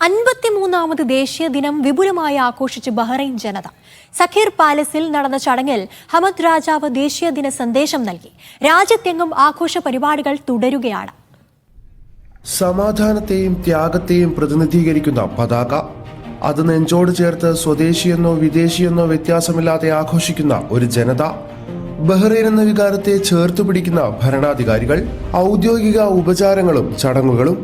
അൻപത്തിമൂന്നാമത് ദേശീയ ദിനം വിപുലമായി ആഘോഷിച്ച് ബഹ്റൈൻ ജനത. സഖീർ പാലസിൽ നടന്ന ചടങ്ങിൽ ഹമദ് രാജാവ് ദേശീയ ദിന സന്ദേശം നൽകി. രാജ്യത്തെങ്ങും ആഘോഷ പരിപാടികൾ തുടരുകയാണ്. സമാധാനത്തെയും ത്യാഗത്തെയും പ്രതിനിധീകരിക്കുന്ന പതാക അത് നെഞ്ചോട് ചേർത്ത് സ്വദേശിയെന്നോ വിദേശിയെന്നോ വ്യത്യാസമില്ലാതെ ആഘോഷിക്കുന്ന ഒരു ജനത ബഹ്റൈൻ എന്ന വികാരത്തെ ചേർത്തു പിടിക്കുന്ന ഭരണാധികാരികൾ ഔദ്യോഗിക ഉപചാരങ്ങളും ചടങ്ങുകളും.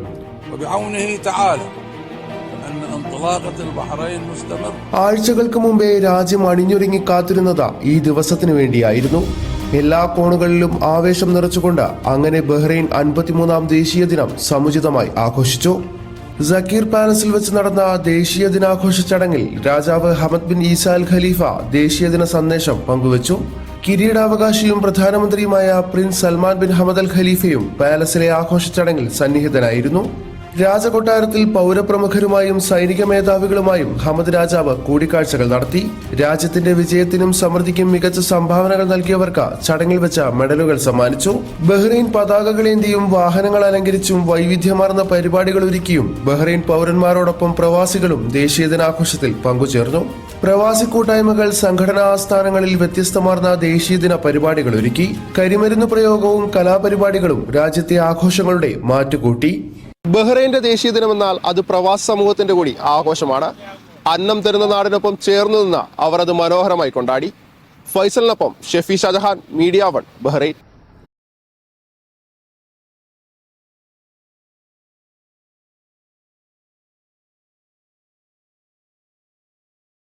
ആഴ്ചകൾക്ക് മുമ്പേ രാജ്യം അണിഞ്ഞൊരുങ്ങി കാത്തിരുന്നത് ഈ ദിവസത്തിനു വേണ്ടിയായിരുന്നു. എല്ലാ കോണുകളിലും ആവേശം നിറച്ചുകൊണ്ട് അങ്ങനെ ബഹ്റൈൻ അൻപത്തിമൂന്നാം ദേശീയ ദിനം സമുചിതമായി ആഘോഷിച്ചു. സക്കീർ പാലസിൽ വെച്ച് നടന്ന ദേശീയ ദിനാഘോഷ ചടങ്ങിൽ രാജാവ് ഹമദ് ബിൻ ഈസാൽ ഖലീഫ ദേശീയ ദിന സന്ദേശം പങ്കുവച്ചു. കിരീടാവകാശിയും പ്രധാനമന്ത്രിയുമായ Prince Salman bin Hamad al ഖലീഫയും പാലസിലെ ആഘോഷ ചടങ്ങിൽ സന്നിഹിതനായിരുന്നു രാജകൊട്ടാരത്തിൽ പൗരപ്രമുഖരുമായും സൈനിക മേധാവികളുമായും ഹമദ് രാജാവ് കൂടിക്കാഴ്ചകൾ നടത്തി. രാജ്യത്തിന്റെ വിജയത്തിനും സമൃദ്ധിക്കും മികച്ച സംഭാവനകൾ നൽകിയവർക്ക് ചടങ്ങിൽ വെച്ച മെഡലുകൾ സമ്മാനിച്ചു. ബഹ്റൈൻ പതാകകളേന്തിയും വാഹനങ്ങൾ അലങ്കരിച്ചും വൈവിധ്യമാർന്ന പരിപാടികൾ ഒരുക്കിയും ബഹ്റൈൻ പൗരന്മാരോടൊപ്പം പ്രവാസികളും ദേശീയ ദിനാഘോഷത്തിൽ പങ്കുചേർന്നു. പ്രവാസി കൂട്ടായ്മകൾ സംഘടനാ ആസ്ഥാനങ്ങളിൽ വ്യത്യസ്തമാർന്ന ദേശീയ ദിന പരിപാടികൾ ഒരുക്കി. കരിമരുന്ന് പ്രയോഗവും കലാപരിപാടികളും രാജ്യത്തെ ആഘോഷങ്ങളുടെ മാറ്റുകൂട്ടി. ബഹ്റൈന്റെ ദേശീയ ദിനമെന്നാൽ അത് പ്രവാസി സമൂഹത്തിന്റെ കൂടി ആഘോഷമാണ്. അന്നം തരുന്ന നാടിനൊപ്പം ചേർന്നു നിന്ന അവർ അത് മനോഹരമായി കൊണ്ടാടി. ഫൈസലിനൊപ്പം Shefi Shajahan Media One Bahrain.